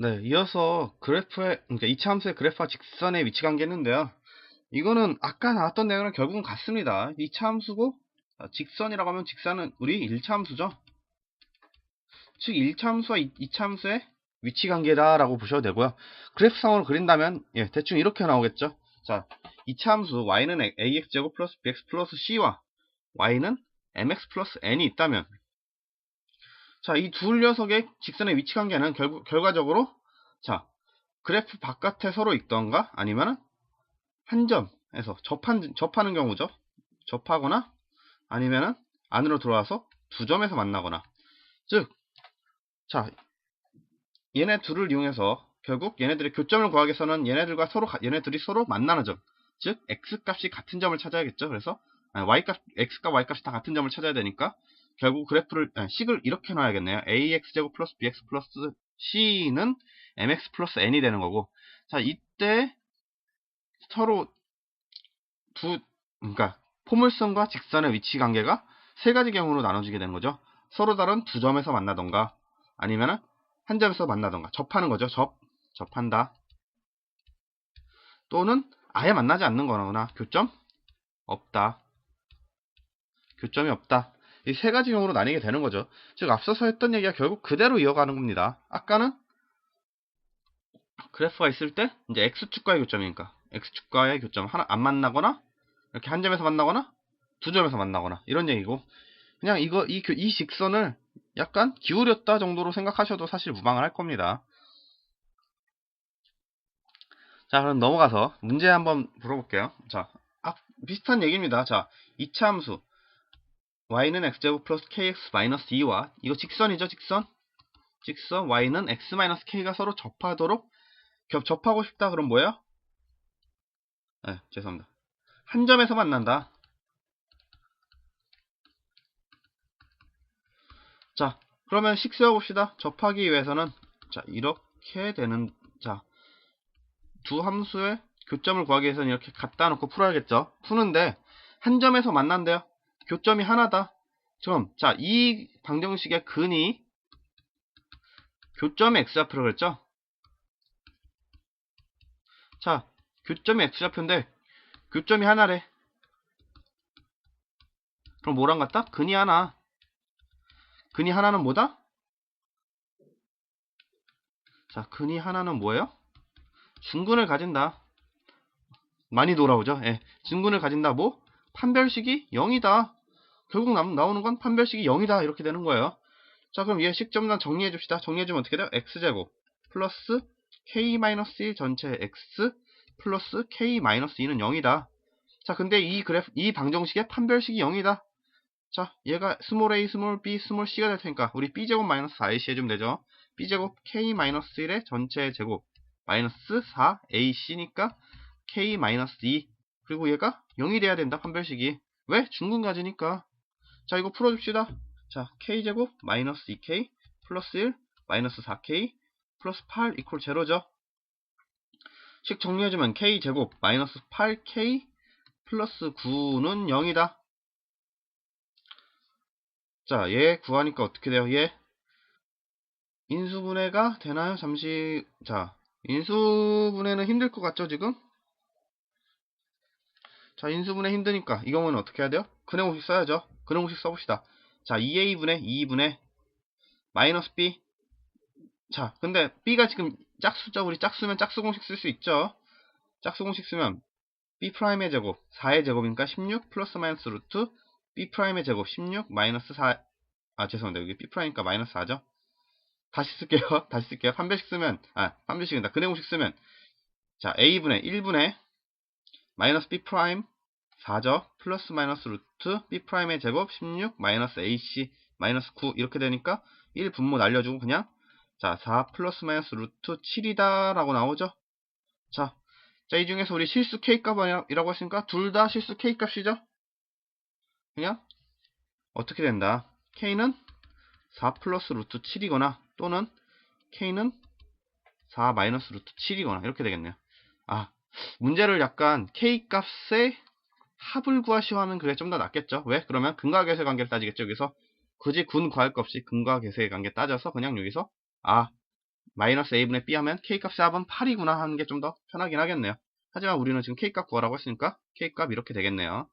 네, 이어서 그래프의, 그러니까 이차 함수의 그래프와 직선의 위치 관계인데요. 이거는 아까 나왔던 내용이랑 결국은 같습니다. 이차 함수고, 아, 직선이라고 하면 직선은 우리 1차 함수죠. 즉, 1차 함수와 2차 함수의 위치 관계다라고 보셔도 되고요. 그래프상으로 그린다면, 예, 대충 이렇게 나오겠죠. 자, 2차 함수 y는 ax제곱 플러스 bx 플러스 c와 y는 mx 플러스 n이 있다면, 자, 이둘 녀석의 직선의 위치 관계는 결, 결과적으로 자, 그래프 바깥에 서로 있던가 아니면은 한 점에서 접한, 접하는 경우죠. 접하거나 아니면은 안으로 들어와서 두 점에서 만나거나 즉, 자, 얘네 둘을 이용해서 결국 얘네들의 교점을 구하기 위해서는 얘네들과 서로 가- 얘네들이 서로 만나는 점, 즉 x 값이 같은 점을 찾아야겠죠. 그래서 y 값, x 값, y 값이 다 같은 점을 찾아야 되니까 결국 그래프를 아니, 식을 이렇게 놔야겠네요. ax 제곱 플러스 bx 플러스 c는 mx 플러스 n이 되는 거고 자 이때 서로 두 그러니까 포물선과 직선의 위치 관계가 세 가지 경우로 나눠지게 되는 거죠. 서로 다른 두 점에서 만나던가 아니면은 한 점에서 만나던가 접하는 거죠. 접 접한다. 또는 아예 만나지 않는 거나 교점 없다. 교점이 없다. 이 세 가지 경우로 나뉘게 되는 거죠. 즉 앞서서 했던 얘기가 결국 그대로 이어가는 겁니다. 아까는 그래프가 있을 때 이제 x축과의 교점이니까 x축과의 교점 하나 안 만나거나 이렇게 한 점에서 만나거나 두 점에서 만나거나 이런 얘기고 그냥 이거 이, 교- 이 직선을 약간 기울였다 정도로 생각하셔도 사실 무방할 겁니다. 자 그럼 넘어가서 문제 한번 물어볼게요. 자 아, 비슷한 얘기입니다. 자 2차 함수 y는 x제곱 플러스 kx 마이너스 2와 이거 직선이죠 직선? 직선 y는 x 마이너스 k가 서로 접하도록 겹 접하고 싶다 그럼 뭐예요? 네 죄송합니다. 한 점에서 만난다. 자 그러면 식 세워봅시다. 접하기 위해서는 자 이렇게 되는 자 두 함수의 교점을 구하기 위해서는 이렇게 갖다 놓고 풀어야겠죠? 푸는데 한 점에서 만난대요 교점이 하나다. 그럼 자, 이 방정식의 근이 교점의 x좌표라고 그랬죠? 자, 교점이 x좌표인데 교점이 하나래. 그럼 뭐랑 같다? 근이 하나. 근이 하나는 뭐다? 자, 근이 하나는 뭐예요? 중근을 가진다. 많이 돌아오죠? 예. 중근을 가진다. 뭐? 판별식이 0이다. 결국 남, 나오는 건 판별식이 0이다. 이렇게 되는 거예요. 자, 그럼 얘 식점단 정리해 줍시다. 정리해 주면 어떻게 돼요? x제곱 플러스 k-1 전체 x 플러스 k-2는 0이다. 자, 근데 이 그래프, 이 방정식의 판별식이 0이다. 자, 얘가 스몰 a, 스몰 b, 스몰 c가 될 테니까 우리 b제곱 마이너스 4ac 해주면 되죠. b제곱 k-1의 전체 제곱 마이너스 4ac니까 k-2 그리고 얘가 0이 돼야 된다 판별식이 왜? 중근 가지니까 자 이거 풀어줍시다. 자 k제곱 마이너스 2k 플러스 1 마이너스 4k 플러스 8 이퀄 제로죠. 식 정리해주면 k제곱 마이너스 8k 플러스 9는 0이다. 자 얘 구하니까 어떻게 돼요? 얘 인수분해가 되나요? 잠시 자 인수분해는 힘들 것 같죠 지금? 자, 인수분해 힘드니까 이 경우는 어떻게 해야 돼요? 근해공식 써야죠. 근해공식 써봅시다. 자, 2a분의 2분의 마이너스 b. 자, 근데 b가 지금 짝수죠. 우리 짝수면 짝수 공식 쓸 수 있죠. 짝수 공식 쓰면 b'의 제곱 4의 제곱이니까 16 플러스 마이너스 루트 b'의 제곱 16 마이너스 4. 아, 죄송합니다. 여기 b'니까 마이너스 4죠. 다시 쓸게요. 다시 쓸게요. 판별식 쓰면 아, 판별식입니다. 근해공식 쓰면 자, a분의 1분의 마이너스 b 프라임 4죠. 플러스 마이너스 루트 b 프라임의 제곱 16 마이너스 ac 마이너스 9 이렇게 되니까 1 분모 날려주고 그냥 자, 4 플러스 마이너스 루트 7이다 라고 나오죠. 자, 자, 이 중에서 우리 실수 k값이라고 했으니까 둘 다 실수 k값이죠. 그냥 어떻게 된다. k는 4 플러스 루트 7이거나 또는 k는 4 마이너스 루트 7이거나 이렇게 되겠네요. 아, 문제를 약간 K값의 합을 구하시오 하면 그게 좀 더 낫겠죠. 왜? 그러면 근과 계수의 관계를 따지겠죠. 여기서 굳이 군 구할 것 없이 근과 계수의 관계 따져서 그냥 여기서 아 마이너스 a분의 b 하면 k값 4번 8이구나 하는 게 좀 더 편하긴 하겠네요. 하지만 우리는 지금 k값 구하라고 했으니까 k값 이렇게 되겠네요.